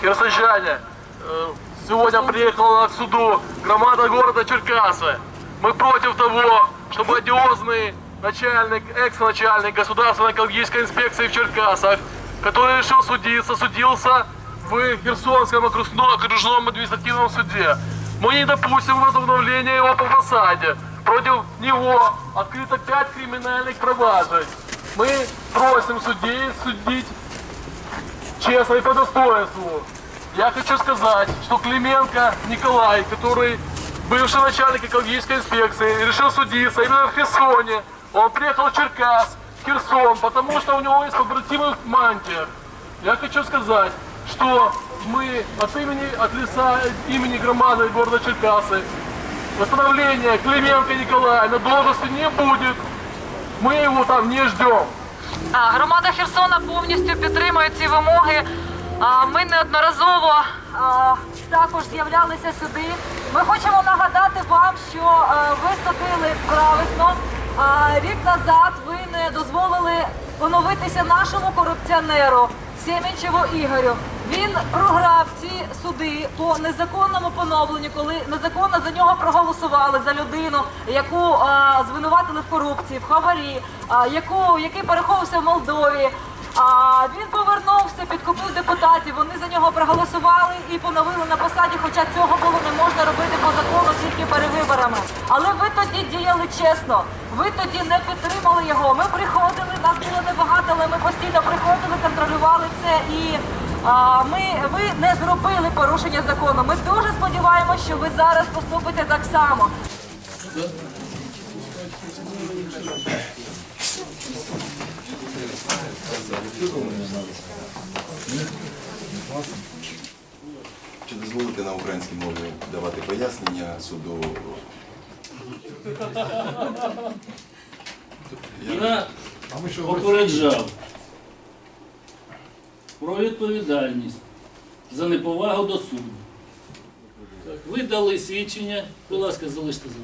Херсончане, э, сегодня приехала к суду громада города Черкасы. Мы против того, чтобы одиозный начальник, экс-начальник государственной экологической инспекции в Черкасах, который решил судиться, судился в Херсонском окружном административном суде. Мы не допустим возобновления его по фасаде. Против него открыто пять криминальных проваджень. Мы просим судей судить честно и по достоинству. Я хочу сказать, что Клименко Николай, который бывший начальник экологической инспекции, решил судиться именно в Херсоне. Он приехал в Черкас, Херсон, потому что у него есть побратимы в Мантиях. Я хочу сказать, что мы от имени, от лица имени громады города Черкасы восстановления Клименко Николая на должности не будет. Мы его там не ждем. А, Громада Херсона повністю підтримує ці вимоги. А, Ми неодноразово а, також з'являлися сюди. Ми хочемо нагадати вам, що а, ви ступили правильно. А, Рік назад ви не дозволили поновитися нашому корупціонеру Сємінчеву Ігорю. Він програв ці суди по незаконному поновленню, коли незаконно за нього проголосували за людину, яку а, звинуватили в корупції, в хабарі, а, яку який переховувався в Молдові. А він повернувся, підкупив депутатів. Вони за нього проголосували і поновили на посаді. Хоча цього було не можна робити по закону тільки перевиборами. Але ви тоді діяли чесно. Ви тоді не підтримали його. Ми приходили, нас було небагато, але ми постійно приходили, контролювали це і. А, ми ви не зробили порушення закону. Ми дуже сподіваємося, що ви зараз поступите так само. Чи дозволите на українській мові давати пояснення суду? Я попереджав про відповідальність за неповагу до суду. Так, Ви дали свідчення, будь ласка, залиште за.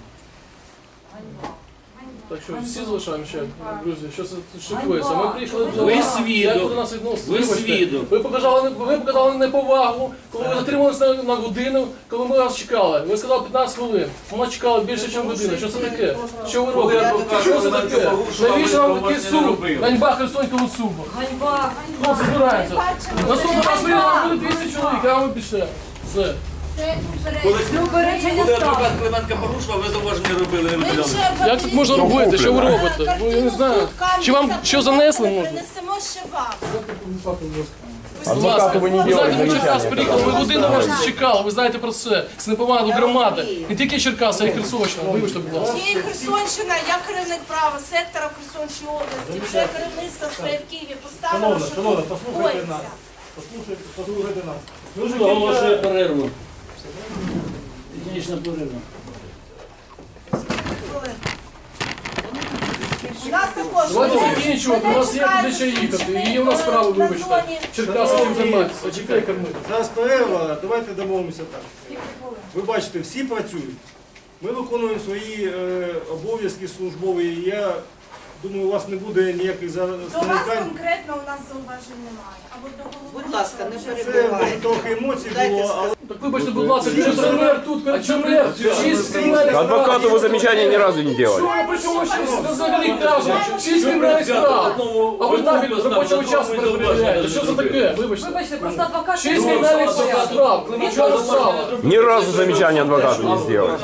Так що всі залишаємо ще, друзі, що це шифрується. Ми приїхали до Ви вас. свідок. Як ви до нас відноситесь? Ви Вибачте. свідок. Ви показали, ви показали неповагу, коли ви затрималися на, на годину, коли ми вас чекали. Ви сказали 15 хвилин. Вона чекала більше, ніж годину. Що це таке? Що ви робите? Що це таке? Навіщо нам такий суд? Ганьба Херсонському суду. Ганьба! Ну, збирається. Наступного раз ви нас буде 200 чоловік, а ми пішли. Все. Упередження Коли адвокат Клименка порушував, ви зауваження робили, не виділяли. Як так можна робити? Що ви робите? Ну, я не знаю. Чи вам що занесли? Принесемо ще вам. Будь ласка, ви не знаєте, ми Черкас приїхали, ми годину вас чекали, ви знаєте про це. З неповагою до громади. Не тільки Черкас, а й Херсонщина. Вибачте, будь ласка. Є Херсонщина, я керівник права сектора в Херсонській області. Вже керівництво своє в Києві поставило, що тут коїться. Послухайте, послухайте нас. Вже оголошує перерву? Технічна перерва. У нас також Давайте закінчувати, у нас є куди ще їхати. І є у нас справи, вибачте. Цим займатися, чекай кормити. зараз перерва, давайте домовимося так. Ви бачите, всі працюють. Ми виконуємо свої е, обов'язки службові. і Я думаю, у вас не буде ніяких за- До вас конкретно у нас зауважень немає. Або до голови. Будь ласка, не Це перебивайте. трохи емоцій Дайте було, але Так вибачте, будь ласка, корупціонер тут, корупціонер, шість кримінальних справ. Адвокату вы замечания ни разу не делали. Що ви при чому ще взагалі кажуть? Шість кримінальних справ. А ви так робочого часу перепровіряєте. Що це таке? Вибачте. Вибачте, просто адвокат. Шість кримінальних справ. Нічого справа. Ни разу замечания адвокату не сделали.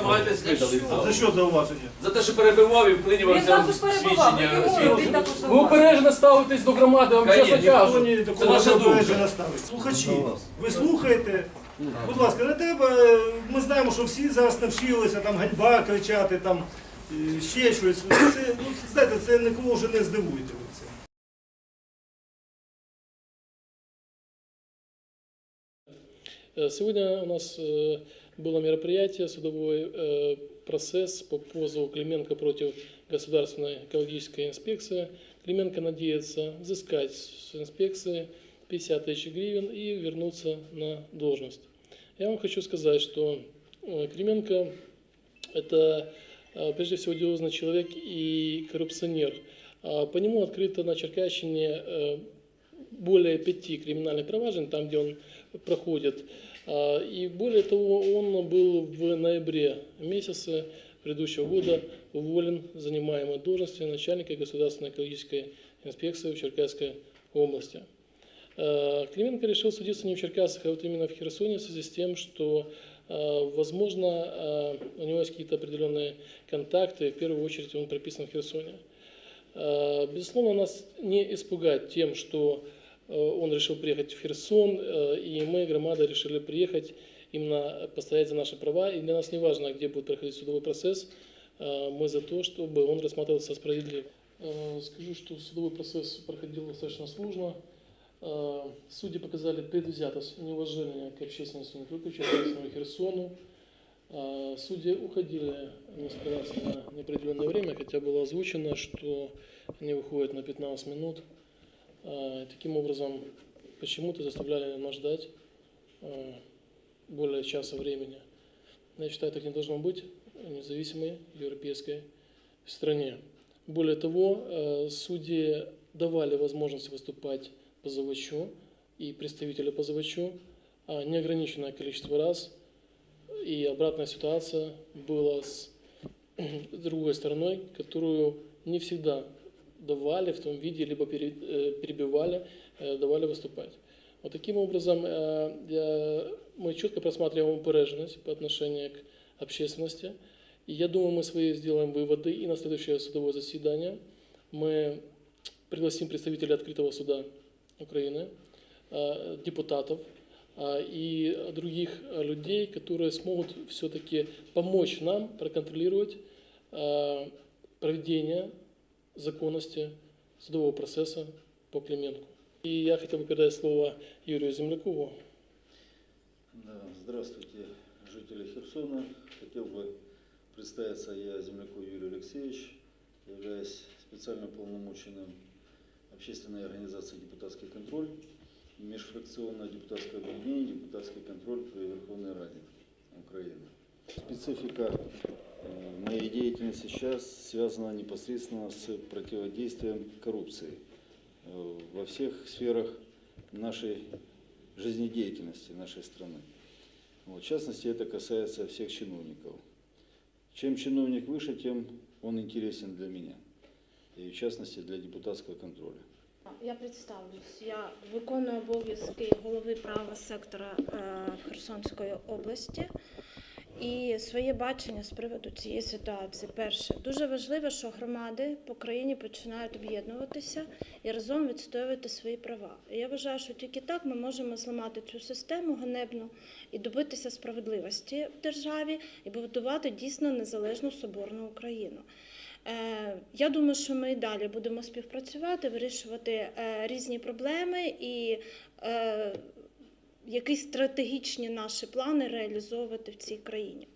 За що зауваження? За те, що перебивав і Він вклинювався також в перебував. свідчення. Він свідчення. також Ви упереджено ставитесь до громади, я вам чесно Конечно, кажу. Це наша думка. Слухачі, ви слухаєте? Будь ласка, не треба. Ми знаємо, що всі зараз навчилися там ганьба кричати, там е, ще щось. Це, ну, знаєте, це нікого вже не здивуєте ви це. Э, Сегодня у нас э, было мероприятие, судовой э, процесс по позову Клименко против Государственной экологической инспекции. Клименко надеется взыскать с инспекции 50 тысяч гривен и вернуться на должность. Я вам хочу сказать, что э, Клименко – это а, прежде всего одиозный человек и коррупционер. А, По нему открыто на Черкащине э, более пяти криминальных проваджений, там, где он проходит. А, И более того, он был в ноябре месяце предыдущего года уволен занимаемой должности начальника государственной экологической инспекции в Черкасской области. Э, Клименко решил судиться не в Черкасах, а вот именно в Херсоне в связи с тем, что, э, возможно, э, у него есть какие-то определенные контакты, в первую очередь он прописан в Херсоне. Безусловно, нас не испугать тем, что он решил приехать в Херсон, и мы, громада, решили приехать именно постоять за наши права. И для нас не важно, где будет проходить судовой процесс, мы за то, чтобы он рассматривался справедливо. Скажу, что судовой процесс проходил достаточно сложно. Э, Судьи показали предвзятость, неуважение к общественности не только и Херсону. Э, Судьи уходили несколько раз на неопределенное время, хотя было озвучено, что они выходят на 15 минут. Э, Таким образом, почему-то заставляли нас ждать более часа времени. Я считаю, так не должно быть в независимой европейской стране. Более того, судьи давали возможность выступать позывачу и представителю позывачу а, неограниченное количество раз. И обратная ситуация была с другой стороной, которую не всегда давали в том виде, либо э, перебивали, э, давали выступать. Вот таким образом э, мы четко просматриваем упереженность по отношению к общественности. И я думаю, мы свои сделаем выводы и на следующее судовое заседание мы пригласим представителей открытого суда Украины, э, депутатов э, и других э, людей, которые смогут все-таки помочь нам проконтролировать проведение законности судового процесса по Клименку. И я хотел бы передать слово Юрию Землякову. Да, здравствуйте, жители Херсона. Хотел бы представиться, я Земляков Юрий Алексеевич, являюсь специально полномоченным общественной организации «Депутатский контроль», межфракционное депутатское объединение «Депутатский контроль при Верховной Раде Украины». Специфика э, моей деятельности сейчас связана непосредственно с противодействием коррупции э, во всех сферах нашей жизнедеятельности нашей страны. Вот, в частности, это касается всех чиновников. Чем чиновник выше, тем он интересен для меня. И в частности для депутатского контроля. Я представлюсь. Я виконую обов'язки голови права сектора е, Херсонської області. І своє бачення з приводу цієї ситуації. Перше, дуже важливо, що громади по країні починають об'єднуватися і разом відстоювати свої права. І я вважаю, що тільки так ми можемо зламати цю систему ганебну і добитися справедливості в державі і побудувати дійсно незалежну соборну Україну. Е, Я думаю, що ми і далі будемо співпрацювати, вирішувати е, різні проблеми і е, якісь стратегічні наші плани реалізовувати в цій країні.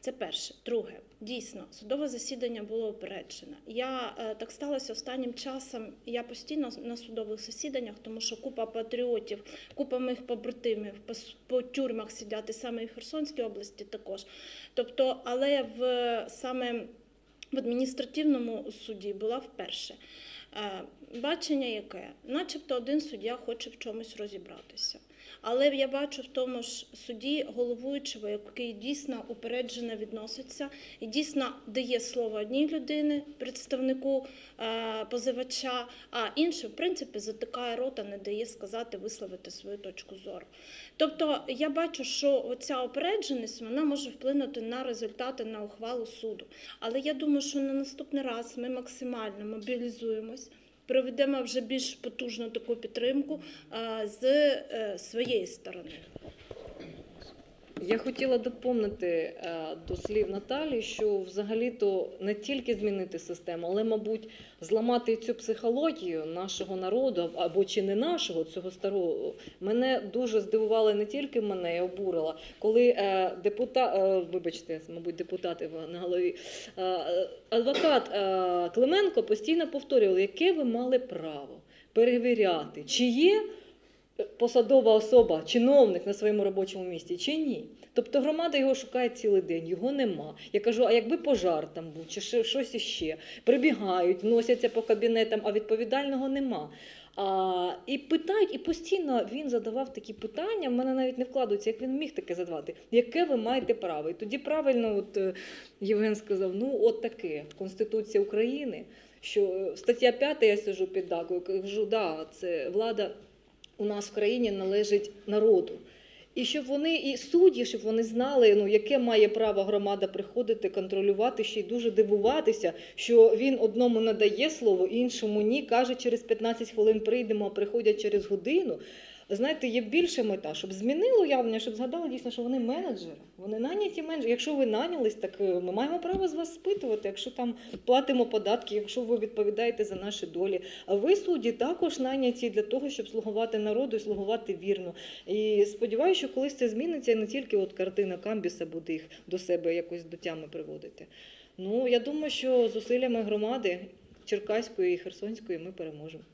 Це перше. Друге, дійсно, судове засідання було опереджене. Я так сталося останнім часом. Я постійно на судових засіданнях, тому що купа патріотів, купа моїх побратимів по, тюрмах сидять, саме і в Херсонській області також. Тобто, але в саме в адміністративному суді була вперше. Е, Бачення яке? Начебто один суддя хоче в чомусь розібратися. Але я бачу в тому ж суді головуючого, який дійсно упереджено відноситься і дійсно дає слово одній людині, представнику е, позивача, а інший, в принципі, затикає рота, не дає сказати, висловити свою точку зору. Тобто я бачу, що оця опередженість вона може вплинути на результати на ухвалу суду. Але я думаю, що на наступний раз ми максимально мобілізуємось. Проведемо вже більш потужну таку підтримку з е, своєї сторони. Я хотіла доповнити е, до слів Наталі, що взагалі-то не тільки змінити систему, але, мабуть, зламати цю психологію нашого народу або чи не нашого цього старого. Мене дуже здивувало не тільки мене, і обурила, коли е, депутат, е, вибачте, мабуть, депутати на голові, адвокат Клименко постійно повторював, яке ви мали право перевіряти, чи є посадова особа, чиновник на своєму робочому місці чи ні. Тобто громада його шукає цілий день, його нема. Я кажу, а якби пожар там був, чи щось іще, прибігають, носяться по кабінетам, а відповідального нема. А, і питають, і постійно він задавав такі питання. В мене навіть не вкладується, як він міг таке задавати. Яке ви маєте право? І тоді правильно, от е, Євген сказав: ну, от таке Конституція України, що е, стаття 5, я сижу під дакою, кажу, да, це влада у нас в країні належить народу. І щоб вони і судді, щоб вони знали, ну яке має право громада приходити, контролювати, ще й дуже дивуватися, що він одному надає слово, іншому ні. каже, через 15 хвилин прийдемо, а приходять через годину. Знаєте, є більша мета, щоб змінило уявлення, щоб згадали дійсно, що вони менеджери. Вони наняті менеджери. Якщо ви нанялись, так е, ми маємо право з вас спитувати, якщо там платимо податки, якщо ви відповідаєте за наші долі. А ви судді також наняті для того, щоб слугувати народу і слугувати вірно. І сподіваюся, що колись це зміниться, і не тільки от картина Камбіса буде їх до себе якось до тями приводити. Ну я думаю, що зусиллями громади Черкаської і Херсонської ми переможемо.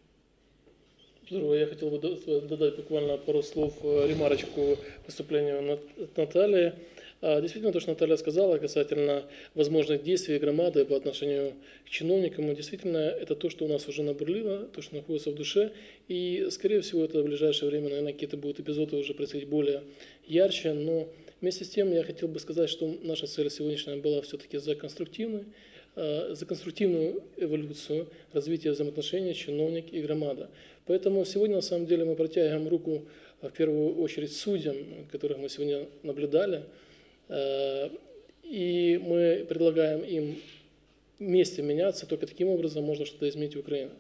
Здорово, я хотел бы до- додать буквально пару слов, э, ремарочку выступлению Нат- Натальи. А, Действительно, то, что Наталья сказала касательно возможных действий громады по отношению к чиновникам, ну, действительно, это то, что у нас уже набурлило, то, что находится в душе. И, скорее всего, это в ближайшее время, наверное, какие-то будут эпизоды уже происходить более ярче. Но вместе с тем я хотел бы сказать, что наша цель сегодняшняя была все-таки за конструктивную, э, за конструктивную эволюцию развития взаимоотношений чиновник и громада. Поэтому сегодня, на самом деле, мы протягиваем руку э, в первую очередь судьям, которых мы сегодня наблюдали, Э, и мы предлагаем им вместе меняться, только таким образом можно что-то изменить в Украине.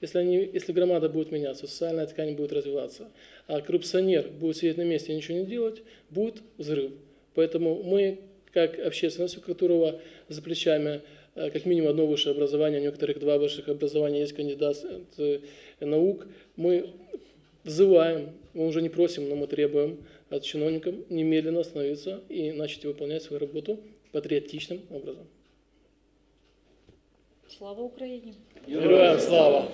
Если, они, если громада будет меняться, социальная ткань будет развиваться, а коррупционер будет сидеть на месте и ничего не делать, будет взрыв. Поэтому мы, как общественность, у которого за плечами э, как минимум одно высшее образование, у некоторых два высших образования, есть кандидат э, наук, мы взываем, мы уже не просим, но мы требуем от чиновников немедленно остановиться и начать выполнять свою работу патриотичным образом. Слава Україні! Героям слава!